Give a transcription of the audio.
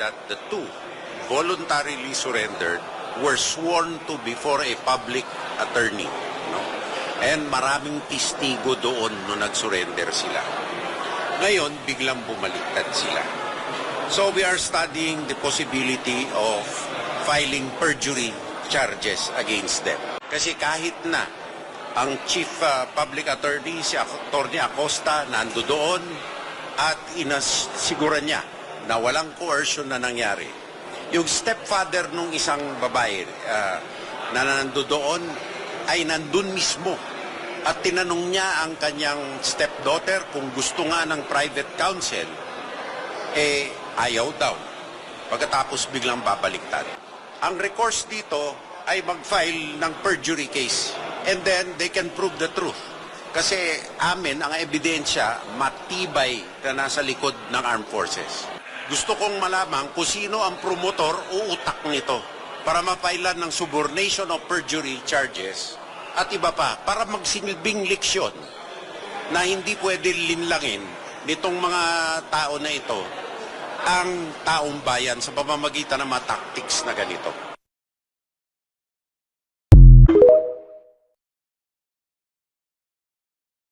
that the two voluntarily surrendered were sworn to before a public attorney. No? And maraming testigo doon nung nag-surrender sila. Ngayon, biglang bumaliktad sila. So we are studying the possibility of filing perjury charges against them. Kasi kahit na ang chief uh, public attorney, si Attorney Acosta, nando doon at inasiguran niya na walang coercion na nangyari. Yung stepfather nung isang babae uh, na nando doon ay nandun mismo at tinanong niya ang kanyang stepdaughter kung gusto nga ng private counsel, eh ayaw daw. Pagkatapos biglang babaliktad. Ang recourse dito ay mag-file ng perjury case and then they can prove the truth. Kasi amin, ang ebidensya, matibay na nasa likod ng armed forces. Gusto kong malaman kung sino ang promotor o utak nito para mapailan ng subornation of perjury charges at iba pa para magsilbing leksyon na hindi pwede linlangin nitong mga tao na ito ang taong bayan sa pamamagitan ng mga tactics na ganito.